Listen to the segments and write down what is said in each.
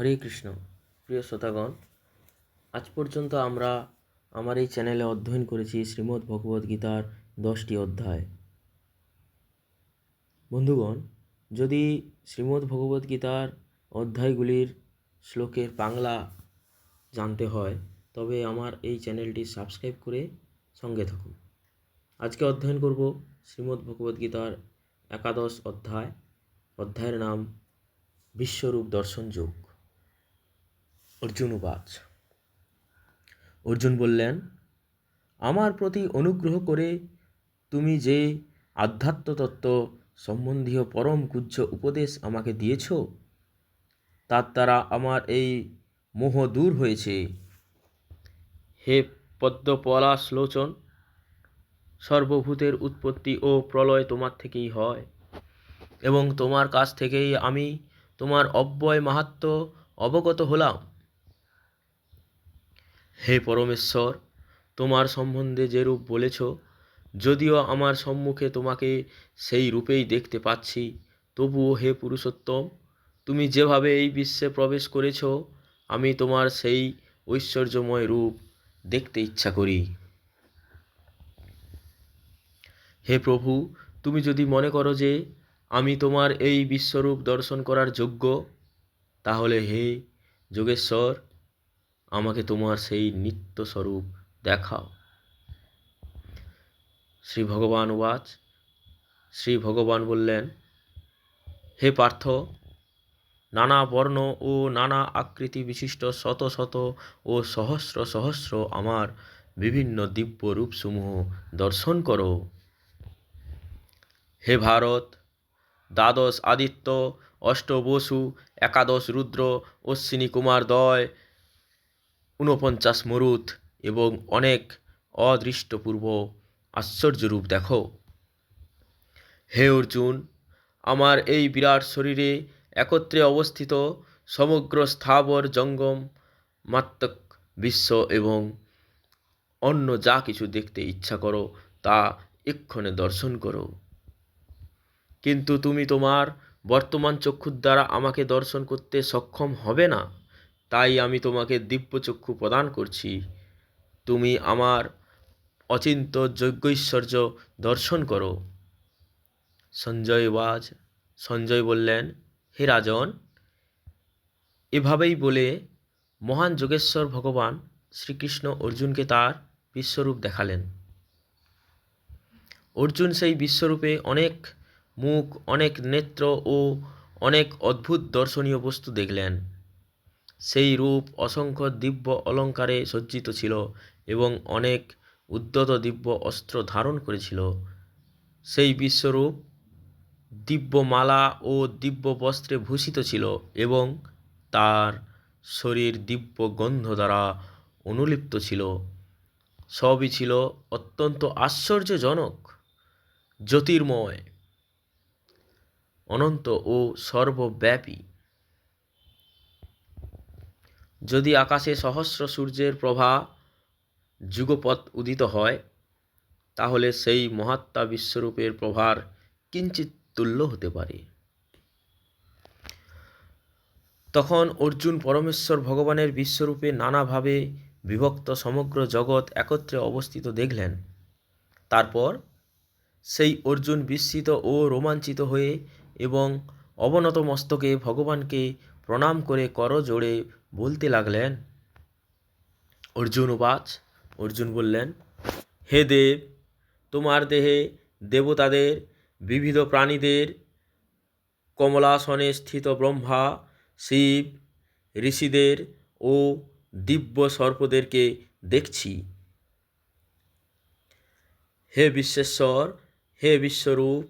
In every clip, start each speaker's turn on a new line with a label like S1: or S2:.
S1: হরে কৃষ্ণ প্রিয় শ্রোতাগণ আজ পর্যন্ত আমরা আমার এই চ্যানেলে অধ্যয়ন করেছি শ্রীমদ্ ভগবদ্গীতার দশটি অধ্যায় বন্ধুগণ যদি শ্রীমদ্ ভগবদ্গীতার অধ্যায়গুলির শ্লোকের বাংলা জানতে হয় তবে আমার এই চ্যানেলটি সাবস্ক্রাইব করে সঙ্গে থাকুন আজকে অধ্যয়ন করব শ্রীমদ্ ভগবদ্গীতার একাদশ অধ্যায় অধ্যায়ের নাম বিশ্বরূপ দর্শন যোগ অর্জুন উপাচ অর্জুন বললেন আমার প্রতি অনুগ্রহ করে তুমি যে আধ্যাত্মতত্ত্ব সম্বন্ধীয় পরম কুজ্জ উপদেশ আমাকে দিয়েছ তার দ্বারা আমার এই মোহ দূর হয়েছে
S2: হে পদ্মপলাশ লোচন সর্বভূতের উৎপত্তি ও প্রলয় তোমার থেকেই হয় এবং তোমার কাছ থেকেই আমি তোমার অব্যয় মাহাত্ম অবগত হলাম হে পরমেশ্বর তোমার সম্বন্ধে যেরূপ বলেছ যদিও আমার সম্মুখে তোমাকে সেই রূপেই দেখতে পাচ্ছি তবুও হে পুরুষোত্তম তুমি যেভাবে এই বিশ্বে প্রবেশ করেছ আমি তোমার সেই ঐশ্বর্যময় রূপ দেখতে ইচ্ছা করি হে প্রভু তুমি যদি মনে করো যে আমি তোমার এই বিশ্বরূপ দর্শন করার যোগ্য তাহলে হে যোগেশ্বর আমাকে তোমার সেই নিত্যস্বরূপ দেখাও
S3: শ্রী ভগবান ওয়াচ শ্রী ভগবান বললেন হে পার্থ নানা বর্ণ ও নানা আকৃতি বিশিষ্ট শত শত ও সহস্র সহস্র আমার বিভিন্ন দিব্য রূপসমূহ দর্শন করো হে ভারত দ্বাদশ আদিত্য অষ্ট বসু একাদশ রুদ্র অশ্বিনী কুমার দয় ঊনপঞ্চাশ মরুত এবং অনেক অদৃষ্টপূর্ব আশ্চর্যরূপ দেখো হে অর্জুন আমার এই বিরাট শরীরে একত্রে অবস্থিত সমগ্র স্থাবর জঙ্গম মাত্মক বিশ্ব এবং অন্য যা কিছু দেখতে ইচ্ছা করো তা এক্ষণে দর্শন করো কিন্তু তুমি তোমার বর্তমান চক্ষুর দ্বারা আমাকে দর্শন করতে সক্ষম হবে না তাই আমি তোমাকে দিব্যচক্ষু প্রদান করছি তুমি আমার অচিন্ত যজ্ঞৈশ্বর্য দর্শন করো
S4: সঞ্জয় ওয়াজ সঞ্জয় বললেন হে রাজন এভাবেই বলে মহান যোগেশ্বর ভগবান শ্রীকৃষ্ণ অর্জুনকে তার বিশ্বরূপ দেখালেন অর্জুন সেই বিশ্বরূপে অনেক মুখ অনেক নেত্র ও অনেক অদ্ভুত দর্শনীয় বস্তু দেখলেন সেই রূপ অসংখ্য দিব্য অলঙ্কারে সজ্জিত ছিল এবং অনেক উদ্যত দিব্য অস্ত্র ধারণ করেছিল সেই বিশ্বরূপ দিব্যমালা ও দিব্য বস্ত্রে ভূষিত ছিল এবং তার শরীর দিব্য গন্ধ দ্বারা অনুলিপ্ত ছিল সবই ছিল অত্যন্ত আশ্চর্যজনক জ্যোতির্ময় অনন্ত ও সর্বব্যাপী যদি আকাশে সহস্র সূর্যের প্রভা যুগপৎ উদিত হয় তাহলে সেই মহাত্মা বিশ্বরূপের প্রভার কিঞ্চিত তুল্য হতে পারে তখন অর্জুন পরমেশ্বর ভগবানের বিশ্বরূপে নানাভাবে বিভক্ত সমগ্র জগৎ একত্রে অবস্থিত দেখলেন তারপর সেই অর্জুন বিস্মিত ও রোমাঞ্চিত হয়ে এবং অবনত মস্তকে ভগবানকে প্রণাম করে করজোড়ে বলতে লাগলেন
S5: অর্জুন উপাচ অর্জুন বললেন হে দেব তোমার দেহে দেবতাদের বিবিধ প্রাণীদের কমলাসনে স্থিত ব্রহ্মা শিব ঋষিদের ও দিব্য সর্পদেরকে দেখছি হে বিশ্বেশ্বর হে বিশ্বরূপ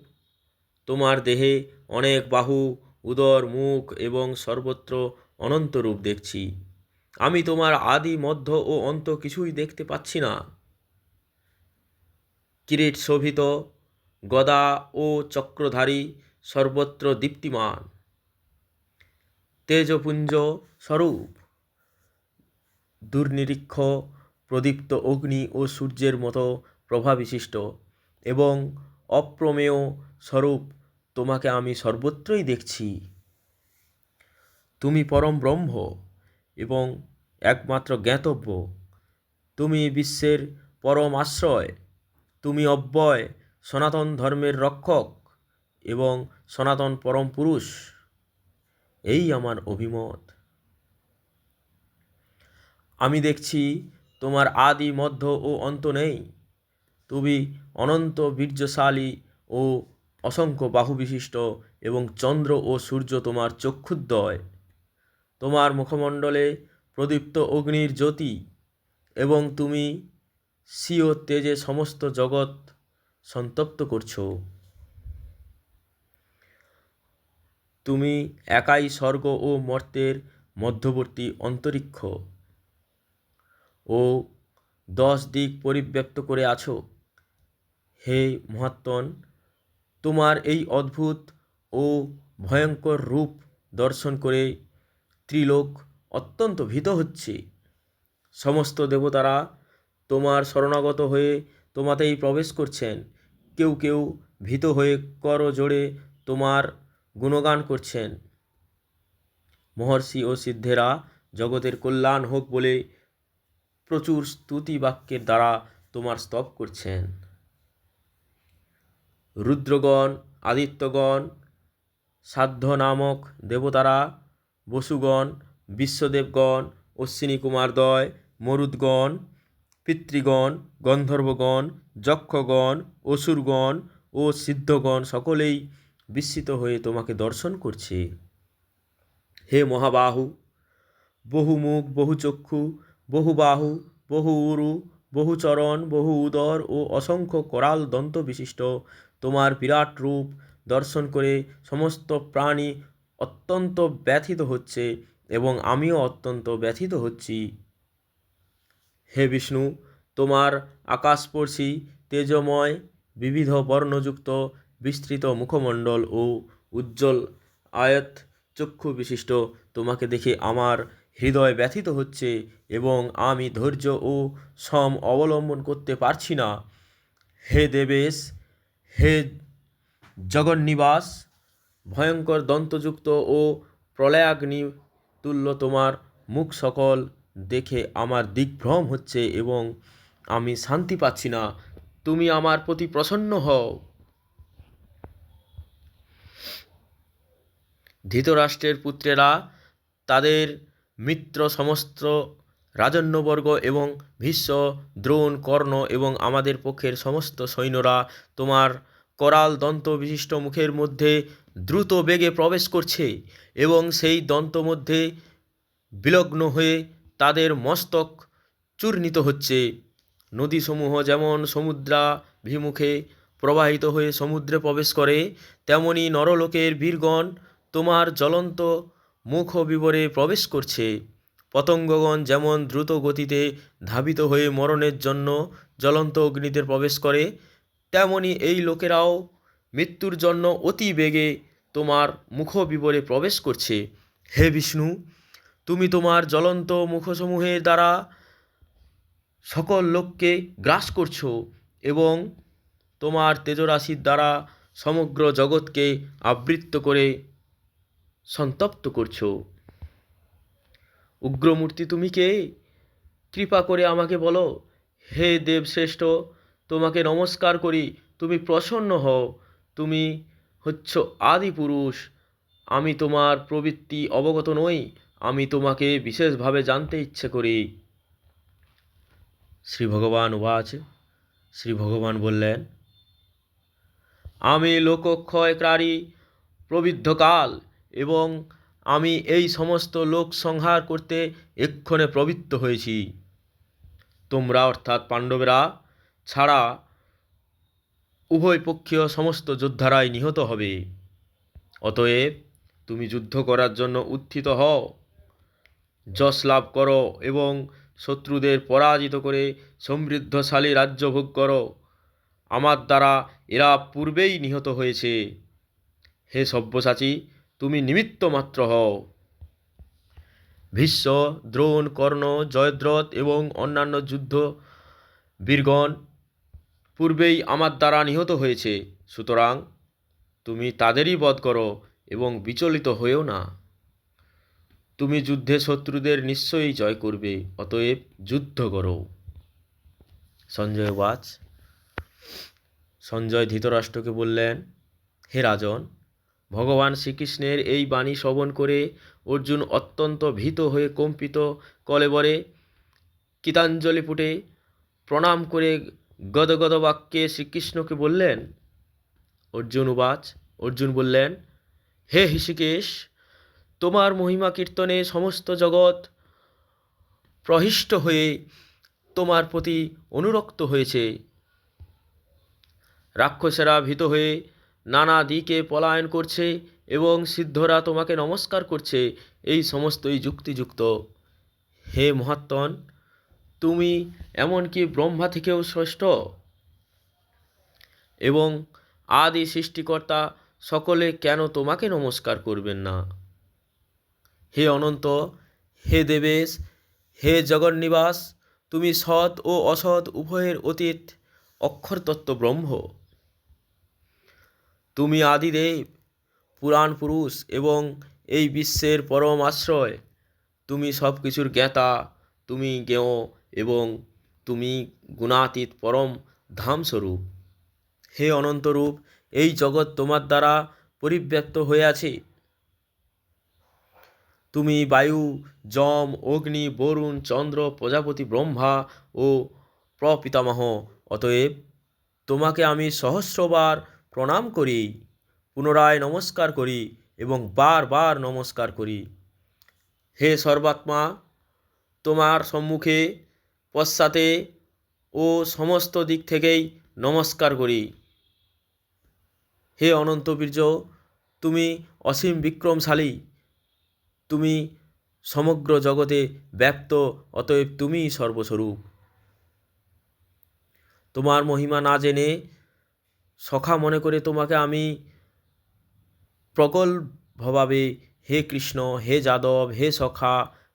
S5: তোমার দেহে অনেক বাহু উদর মুখ এবং সর্বত্র অনন্তরূপ দেখছি আমি তোমার আদি মধ্য ও অন্ত কিছুই দেখতে পাচ্ছি না কিরিট শোভিত গদা ও চক্রধারী সর্বত্র দীপ্তিমান তেজপুঞ্জ স্বরূপ দুর্নিরীক্ষ প্রদীপ্ত অগ্নি ও সূর্যের মতো প্রভাবিশিষ্ট এবং অপ্রমেয় স্বরূপ তোমাকে আমি সর্বত্রই দেখছি তুমি পরম ব্রহ্ম এবং একমাত্র জ্ঞাতব্য তুমি বিশ্বের পরম আশ্রয় তুমি অব্যয় সনাতন ধর্মের রক্ষক এবং সনাতন পরম পুরুষ এই আমার অভিমত আমি দেখছি তোমার আদি মধ্য ও অন্ত নেই তুমি অনন্ত বীর্যশালী ও অসংখ্য বাহুবিশিষ্ট এবং চন্দ্র ও সূর্য তোমার চক্ষুদ্বয় তোমার মুখমণ্ডলে প্রদীপ্ত অগ্নির জ্যোতি এবং তুমি স্বীয় তেজে সমস্ত জগৎ সন্তপ্ত করছ তুমি একাই স্বর্গ ও মর্তের মধ্যবর্তী অন্তরিক্ষ ও দশ দিক পরিব্যক্ত করে আছো হে মহাত্মন তোমার এই অদ্ভুত ও ভয়ঙ্কর রূপ দর্শন করে ত্রিলোক অত্যন্ত ভীত হচ্ছে সমস্ত দেবতারা তোমার শরণাগত হয়ে তোমাতেই প্রবেশ করছেন কেউ কেউ ভীত হয়ে কর জোড়ে তোমার গুণগান করছেন মহর্ষি ও সিদ্ধেরা জগতের কল্যাণ হোক বলে প্রচুর স্তুতি বাক্যের দ্বারা তোমার স্তব করছেন রুদ্রগণ আদিত্যগণ সাধ্য নামক দেবতারা বসুগণ বিশ্বদেবগণ অশ্বিনী কুমারদ্বয় মরুদ্গণ পিতৃগণ গন্ধর্বগণ যক্ষগণ অসুরগণ ও সিদ্ধগণ সকলেই বিস্মিত হয়ে তোমাকে দর্শন করছে হে মহাবাহু বহু মুখ বহু চক্ষু বহু বাহু বহু উরু বহু চরণ বহু উদর ও অসংখ্য করাল দন্ত বিশিষ্ট তোমার বিরাট রূপ দর্শন করে সমস্ত প্রাণী অত্যন্ত ব্যথিত হচ্ছে এবং আমিও অত্যন্ত ব্যথিত হচ্ছি হে বিষ্ণু তোমার আকাশপর্শী তেজময় বিবিধ বর্ণযুক্ত বিস্তৃত মুখমণ্ডল ও উজ্জ্বল আয়ত চক্ষু বিশিষ্ট তোমাকে দেখে আমার হৃদয় ব্যথিত হচ্ছে এবং আমি ধৈর্য ও সম অবলম্বন করতে পারছি না হে দেবেশ হে জগন্নিবাস ভয়ঙ্কর দন্তযুক্ত ও প্রলয়াগ্নি তুল্য তোমার মুখ সকল দেখে আমার দিগ্ভ্রম হচ্ছে এবং আমি শান্তি পাচ্ছি না তুমি আমার প্রতি প্রসন্ন হও ধৃতরাষ্ট্রের পুত্রেরা তাদের মিত্র সমস্ত রাজন্যবর্গ এবং ভীষ্ম দ্রোণ কর্ণ এবং আমাদের পক্ষের সমস্ত সৈন্যরা তোমার করাল দন্ত বিশিষ্ট মুখের মধ্যে দ্রুত বেগে প্রবেশ করছে এবং সেই দন্ত মধ্যে বিলগ্ন হয়ে তাদের মস্তক চূর্ণিত হচ্ছে নদীসমূহ যেমন সমুদ্রাভিমুখে প্রবাহিত হয়ে সমুদ্রে প্রবেশ করে তেমনি নরলোকের বীরগণ তোমার জ্বলন্ত মুখ বিবরে প্রবেশ করছে পতঙ্গগণ যেমন দ্রুত গতিতে ধাবিত হয়ে মরণের জন্য জ্বলন্ত অগ্নিতে প্রবেশ করে তেমনি এই লোকেরাও মৃত্যুর জন্য অতি বেগে তোমার মুখ বিবরে প্রবেশ করছে হে বিষ্ণু তুমি তোমার জ্বলন্ত মুখসমূহের দ্বারা সকল লোককে গ্রাস করছো এবং তোমার তেজরাশির দ্বারা সমগ্র জগৎকে আবৃত্ত করে সন্তপ্ত করছ উগ্রমূর্তি তুমি কে কৃপা করে আমাকে বলো হে দেবশ্রেষ্ঠ তোমাকে নমস্কার করি তুমি প্রসন্ন হও তুমি হচ্ছ আদি পুরুষ আমি তোমার প্রবৃত্তি অবগত নই আমি তোমাকে বিশেষভাবে জানতে ইচ্ছে করি
S6: শ্রী ভগবান উবাচ শ্রী ভগবান বললেন আমি লোকক্ষয়কারী প্রবৃদ্ধকাল এবং আমি এই সমস্ত লোক সংহার করতে এক্ষণে প্রবৃত্ত হয়েছি তোমরা অর্থাৎ পাণ্ডবেরা ছাড়া উভয় পক্ষীয় সমস্ত যোদ্ধারাই নিহত হবে অতএব তুমি যুদ্ধ করার জন্য উত্থিত হও যশ লাভ করো এবং শত্রুদের পরাজিত করে সমৃদ্ধশালী রাজ্য ভোগ করো আমার দ্বারা এরা পূর্বেই নিহত হয়েছে হে সব্যসাচী তুমি নিমিত্ত মাত্র হও ভীষ্ম দ্রোণ কর্ণ জয়দ্রথ এবং অন্যান্য যুদ্ধ বীরগণ পূর্বেই আমার দ্বারা নিহত হয়েছে সুতরাং তুমি তাদেরই বধ করো এবং বিচলিত হয়েও না তুমি যুদ্ধে শত্রুদের নিশ্চয়ই জয় করবে অতএব যুদ্ধ করো
S7: সঞ্জয় ওয়াচ সঞ্জয় ধৃতরাষ্ট্রকে বললেন হে রাজন ভগবান শ্রীকৃষ্ণের এই বাণী শ্রবণ করে অর্জুন অত্যন্ত ভীত হয়ে কম্পিত কলেবরে কীতাঞ্জলি পুটে প্রণাম করে গদগদ বাক্যে শ্রীকৃষ্ণকে বললেন
S8: অর্জুন উবাচ অর্জুন বললেন হে হৃষিকেশ তোমার মহিমা কীর্তনে সমস্ত জগৎ প্রহিষ্ট হয়ে তোমার প্রতি অনুরক্ত হয়েছে রাক্ষসেরা ভীত হয়ে নানা দিকে পলায়ন করছে এবং সিদ্ধরা তোমাকে নমস্কার করছে এই সমস্তই যুক্তিযুক্ত হে মহাত্মন তুমি এমনকি ব্রহ্মা থেকেও শ্রেষ্ঠ এবং আদি সৃষ্টিকর্তা সকলে কেন তোমাকে নমস্কার করবেন না হে অনন্ত হে দেবেশ হে জগন্নিবাস তুমি সৎ ও অসৎ উভয়ের অতীত অক্ষরতত্ত্ব ব্রহ্ম তুমি আদিদেব পুরাণ পুরুষ এবং এই বিশ্বের পরম আশ্রয় তুমি সব কিছুর জ্ঞাতা তুমি জ্ঞেয় এবং তুমি গুণাতীত পরম ধামস্বরূপ হে অনন্তরূপ এই জগৎ তোমার দ্বারা পরিব্যক্ত হয়ে আছে তুমি বায়ু যম অগ্নি বরুণ চন্দ্র প্রজাপতি ব্রহ্মা ও প্রপিতামহ অতএব তোমাকে আমি সহস্রবার প্রণাম করি পুনরায় নমস্কার করি এবং বারবার নমস্কার করি হে সর্বাত্মা তোমার সম্মুখে পশ্চাতে ও সমস্ত দিক থেকেই নমস্কার করি হে অনন্ত বীর্য তুমি অসীম বিক্রমশালী তুমি সমগ্র জগতে ব্যপ্ত অতএব তুমিই সর্বস্বরূপ তোমার মহিমা না জেনে সখা মনে করে তোমাকে আমি প্রকল্পভাবে হে কৃষ্ণ হে যাদব হে সখা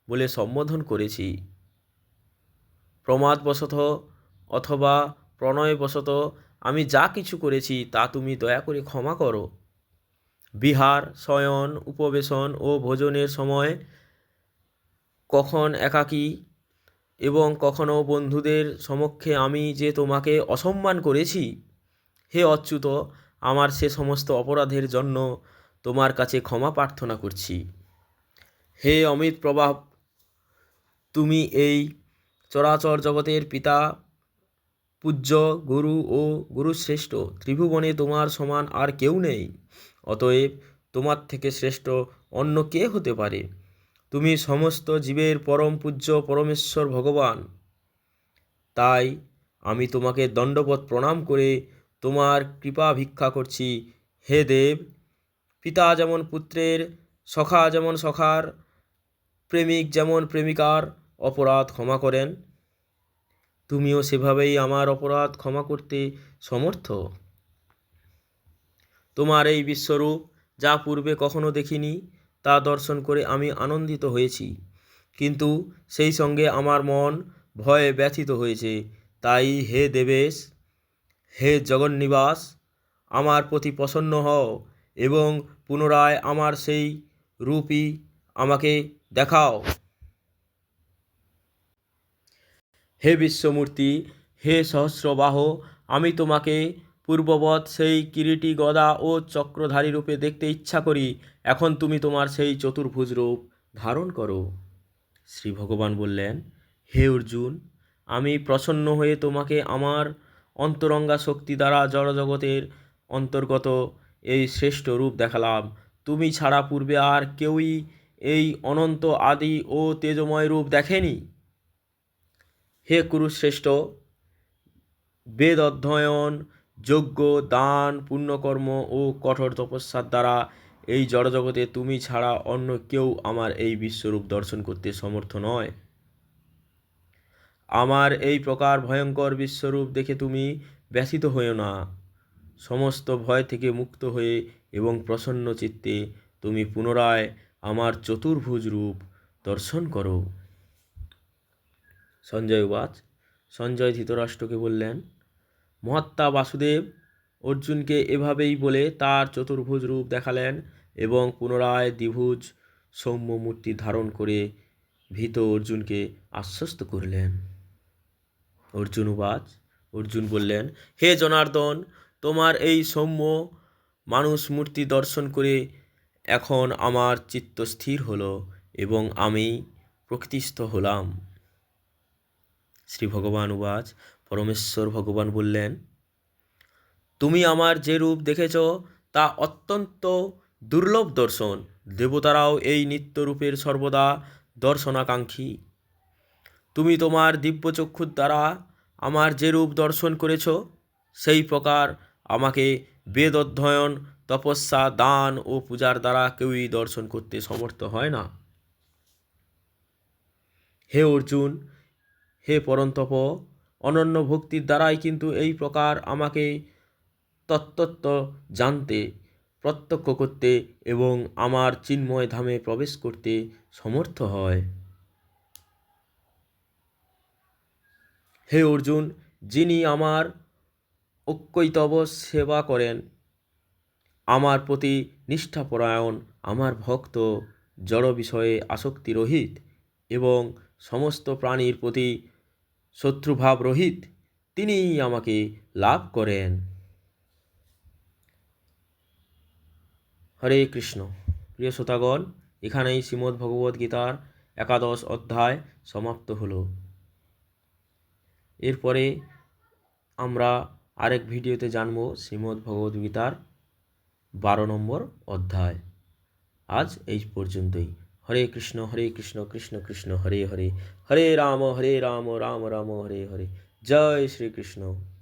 S8: বলে সম্বোধন করেছি প্রমাদবশত অথবা প্রণয়বশত আমি যা কিছু করেছি তা তুমি দয়া করে ক্ষমা করো বিহার শয়ন উপবেশন ও ভোজনের সময় কখন একাকী এবং কখনও বন্ধুদের সমক্ষে আমি যে তোমাকে অসম্মান করেছি হে অচ্যুত আমার সে সমস্ত অপরাধের জন্য তোমার কাছে ক্ষমা প্রার্থনা করছি হে অমিত প্রভাব তুমি এই চরাচর জগতের পিতা পূজ্য গুরু ও গুরুশ্রেষ্ঠ ত্রিভুবনে তোমার সমান আর কেউ নেই অতএব তোমার থেকে শ্রেষ্ঠ অন্য কে হতে পারে তুমি সমস্ত জীবের পরম পূজ্য পরমেশ্বর ভগবান তাই আমি তোমাকে দণ্ডপথ প্রণাম করে তোমার কৃপা ভিক্ষা করছি হে দেব পিতা যেমন পুত্রের সখা যেমন সখার প্রেমিক যেমন প্রেমিকার অপরাধ ক্ষমা করেন তুমিও সেভাবেই আমার অপরাধ ক্ষমা করতে সমর্থ তোমার এই বিশ্বরূপ যা পূর্বে কখনো দেখিনি তা দর্শন করে আমি আনন্দিত হয়েছি কিন্তু সেই সঙ্গে আমার মন ভয়ে ব্যথিত হয়েছে তাই হে দেবেশ হে জগন্নিবাস আমার প্রতি প্রসন্ন হও এবং পুনরায় আমার সেই রূপই আমাকে দেখাও হে বিশ্বমূর্তি হে সহস্রবাহ আমি তোমাকে পূর্ববৎ সেই কিরিটি গদা ও চক্রধারী রূপে দেখতে ইচ্ছা করি এখন তুমি তোমার সেই চতুর্ভুজ রূপ ধারণ করো
S9: শ্রী ভগবান বললেন হে অর্জুন আমি প্রসন্ন হয়ে তোমাকে আমার অন্তরঙ্গা শক্তি দ্বারা জড়জগতের অন্তর্গত এই শ্রেষ্ঠ রূপ দেখালাম তুমি ছাড়া পূর্বে আর কেউই এই অনন্ত আদি ও তেজময় রূপ দেখেনি হে কুরুশ্রেষ্ঠ বেদ অধ্যয়ন যজ্ঞ দান পুণ্যকর্ম ও কঠোর তপস্যার দ্বারা এই জড়জগতে তুমি ছাড়া অন্য কেউ আমার এই বিশ্বরূপ দর্শন করতে সমর্থ নয় আমার এই প্রকার ভয়ঙ্কর বিশ্বরূপ দেখে তুমি ব্যথিত হয়েও না সমস্ত ভয় থেকে মুক্ত হয়ে এবং প্রসন্ন চিত্তে তুমি পুনরায় আমার চতুর্ভুজ রূপ দর্শন করো
S10: সঞ্জয় উবাচ সঞ্জয় ধৃতরাষ্ট্রকে বললেন মহাত্মা বাসুদেব অর্জুনকে এভাবেই বলে তার চতুর্ভুজ রূপ দেখালেন এবং পুনরায় দ্বিভুজ সৌম্য মূর্তি ধারণ করে ভীত অর্জুনকে আশ্বস্ত করলেন
S11: অর্জুন উবাচ অর্জুন বললেন হে জনার্দন তোমার এই সৌম্য মানুষ মূর্তি দর্শন করে এখন আমার চিত্ত স্থির হলো এবং আমি প্রকৃতিস্থ হলাম
S12: শ্রী ভগবান উবাচ পরমেশ্বর ভগবান বললেন তুমি আমার যে রূপ দেখেছ তা অত্যন্ত দুর্লভ দর্শন দেবতারাও এই নিত্যরূপের সর্বদা দর্শনাকাঙ্ক্ষী তুমি তোমার দিব্যচক্ষুর দ্বারা আমার যেরূপ দর্শন করেছ সেই প্রকার আমাকে বেদ অধ্যয়ন তপস্যা দান ও পূজার দ্বারা কেউই দর্শন করতে সমর্থ হয় না হে অর্জুন হে পরন্তপ অনন্য ভক্তির দ্বারাই কিন্তু এই প্রকার আমাকে তত্ত্বত্ব জানতে প্রত্যক্ষ করতে এবং আমার চিন্ময় ধামে প্রবেশ করতে সমর্থ হয় হে অর্জুন যিনি আমার অক্ষৈতব সেবা করেন আমার প্রতি নিষ্ঠাপরায়ণ আমার ভক্ত জড় বিষয়ে আসক্তিরহিত এবং সমস্ত প্রাণীর প্রতি শত্রুভাব রহিত তিনিই আমাকে লাভ করেন
S1: হরে কৃষ্ণ প্রিয় শ্রোতাগণ এখানেই শ্রীমদ্ ভগবদ্গীতার একাদশ অধ্যায় সমাপ্ত হলো এরপরে আমরা আরেক ভিডিওতে জানব শ্রীমদ্ গীতার বারো নম্বর অধ্যায় আজ এই পর্যন্তই হরে কৃষ্ণ হরে কৃষ্ণ কৃষ্ণ কৃষ্ণ হরে হরে হরে রাম হরে রাম রাম রাম হরে হরে জয় শ্রীকৃষ্ণ